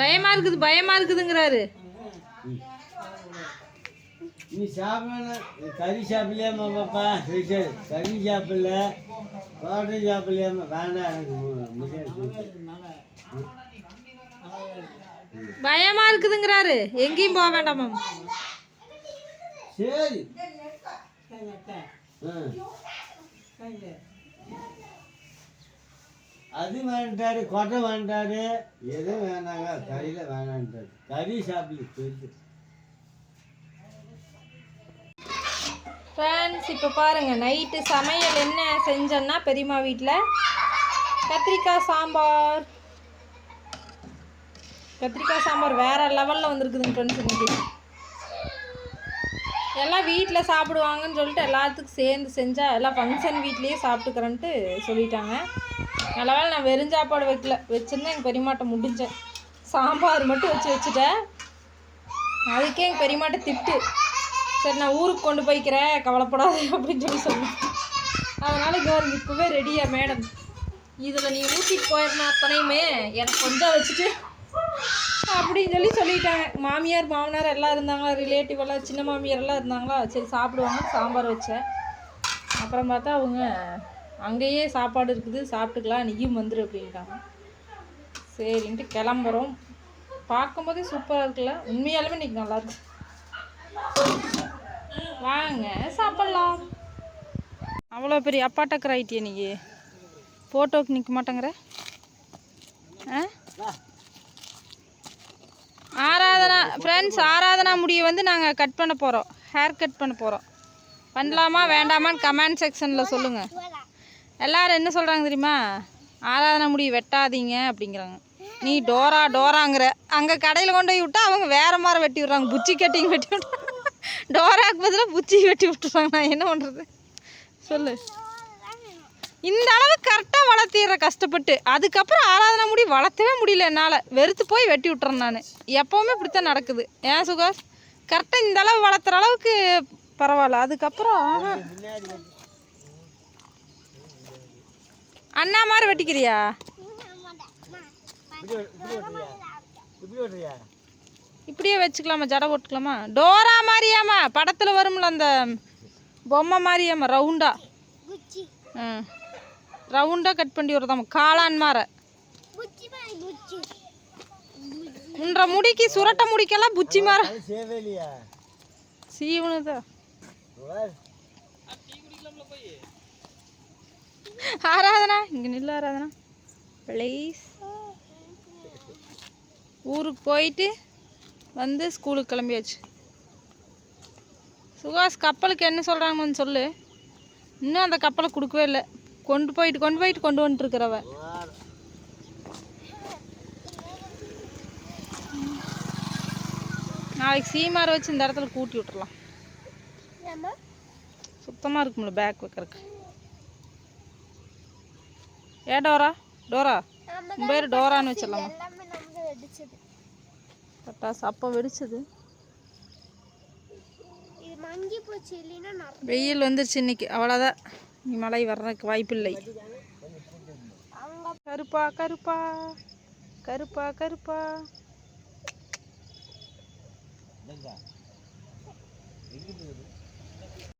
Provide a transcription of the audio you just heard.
பயமா இருக்குது பயமா இருக்குதுங்கிறாரு. நீ சாப்பிடணும் கறி சாப்பிடலையாம்மா பாப்பா? சரி சரி. கறி சாப்பிடல தோட்டை சாப்பிடலையாம்மா? வேண்டாம் எனக்கு பயமா இருக்குதுங்கிறாரு. எங்கேயும் போக வேண்டாமா? சரி. ஆ. அது வேண்டாரு கொட்டை வேண்டாரு எதுவும் வேணாங்க கறியில் வேணான்றாரு கறி சாப்பிடு பெருசு ஃப்ரெண்ட்ஸ் இப்போ பாருங்கள் நைட்டு சமையல் என்ன செஞ்சோன்னா பெரியம்மா வீட்டில் கத்திரிக்காய் சாம்பார். கத்திரிக்காய் சாம்பார் வேறு லெவலில் வந்துருக்குதுங்க ஃப்ரெண்ட்ஸ் இன்னைக்கு. எல்லாம் வீட்டில் சாப்பிடுவாங்கன்னு சொல்லிட்டு எல்லாத்துக்கும் சேர்ந்து செஞ்சால் எல்லாம் ஃபங்க்ஷன் வீட்லேயே சாப்பிட்டுக்கிறேன்ட்டு சொல்லிட்டாங்க. நல்லவேளை நான் வெறும் சாப்பாடு வைக்கல. வச்சுருந்தேன் எங்கள் பெரியமாட்ட முடிஞ்சேன். சாம்பார் மட்டும் வச்சு வச்சுட்டேன். அதுக்கே எங்கள் பெரியமாட்ட திட்டு. சரி நான் ஊருக்கு கொண்டு போய்க்கிறேன் கவலைப்படாத அப்படின்னு சொல்லி சொன்னேன். அதனால் இங்கே இப்போவே ரெடியா மேடம் இதில் நீ ஊற்றிட்டு போயிருந்தா அத்தனையுமே எனக்கு கொஞ்சம் வச்சுட்டு அப்படின்னு சொல்லி சொல்லிட்டாங்க. மாமியார் மாமனார் எல்லாம் இருந்தாங்களா? ரிலேட்டிவ் எல்லாம் சின்ன மாமியார் எல்லாம் இருந்தாங்களா? சரி சாப்பிடுவாங்க சாம்பார் வச்சேன். அப்புறம் பார்த்தா அவங்க அங்கேயே சாப்பாடு இருக்குது சாப்பிட்டுக்கலாம் நீயும் வந்துரு அப்படின்ட்டாங்க. சரின்ட்டு கிளம்புறோம். பார்க்கும்போதே சூப்பராக இருக்குல்ல? உண்மையாலுமே இன்றைக்கி நல்லா இருக்கு. வாங்க சாப்பிட்லாம். அவ்வளோ பெரிய அப்பாட்டக்கர் ஆயிட்டிய நீ ஃபோட்டோக்கு நிற்க மாட்டேங்கிற. ஆ? ஆராதனா ஃப்ரெண்ட்ஸ் ஆராதனா முடியை வந்து நாங்கள் கட் பண்ண போகிறோம் ஹேர் கட் பண்ண போகிறோம் பண்ணலாமா வேண்டாமான்னு கமெண்ட் செக்ஷனில் சொல்லுங்கள் எல்லாரும் என்ன சொல்கிறாங்க தெரியுமா? ஆராதனா முடி வெட்டாதீங்க அப்படிங்கிறாங்க. நீ டோரா டோராங்கிற. அங்கே கடையில் கொண்டு போய் விட்டா அவங்க வேற மாதிரி வெட்டி விட்றாங்க. புச்சி கட்டிங் வெட்டி விட்றாங்க டோராக்கு பதிலாக புச்சி வெட்டி விட்டுறாங்க. நான் என்ன பண்ணுறது சொல்லு. இந்த அளவு கரெக்டாக வளர்த்திடுற கஷ்டப்பட்டு. அதுக்கப்புறம் ஆராதனை முடி வளர்த்தவே முடியல என்னால். வெறுத்து போய் வெட்டி விட்டுறேன் நான். எப்போவுமே இப்படித்தான் நடக்குது. ஏன் சுகாஷ்? கரெக்டாக இந்த அளவு வளர்த்துற அளவுக்கு பரவாயில்ல. அதுக்கப்புறம் அண்ணா மாதிரி வெட்டிக்கிறியா? இப்படியே வச்சுக்கலாமா ஜடை போட்டுக்கலாமா? டோரா மாதிரியாம்மா படத்தில் வரும்ல அந்த பொம்மை மாதிரியாம்மா ரவுண்டா ம் ரவுண்டாக கட் பண்ணி வருதாம்மா காளான் மாற. உன்ற முடிக்கு சுரட்ட முடிக்கெல்லாம் புச்சி மாற. அது ஆராதனா? இங்கே நில்லு ஆராதனா. ப்ளீஸ் ஊருக்கு போயிட்டு வந்து ஸ்கூலுக்கு கிளம்பியாச்சு. சுகாஸ் கப்பலுக்கு என்ன சொல்கிறாங்கன்னு சொல்லு. இன்னும் அந்த கப்பலை கொடுக்கவே இல்லை. கொண்டு போயிட்டு கொண்டு போயிட்டு கொண்டு வந்துட்டுருக்குறவ. நாளைக்கு சீமாரை வச்சு இந்த இடத்துல கூட்டி விட்டுறலாம். சுத்தமாக இருக்கும்ல பேக் வைக்கிறதுக்கு. ஏ டோரா? டோரா? உன் பேர் டோரான்னு வச்சிடலாமா? பட்டாசு அப்போ வெடிச்சது. வெயில் வந்துருச்சு இன்னைக்கு. அவ்வளோதான் நீ மழை வர்றதுக்கு வாய்ப்பில்லை. கருப்பா கருப்பா. கருப்பா கருப்பா. எங்க?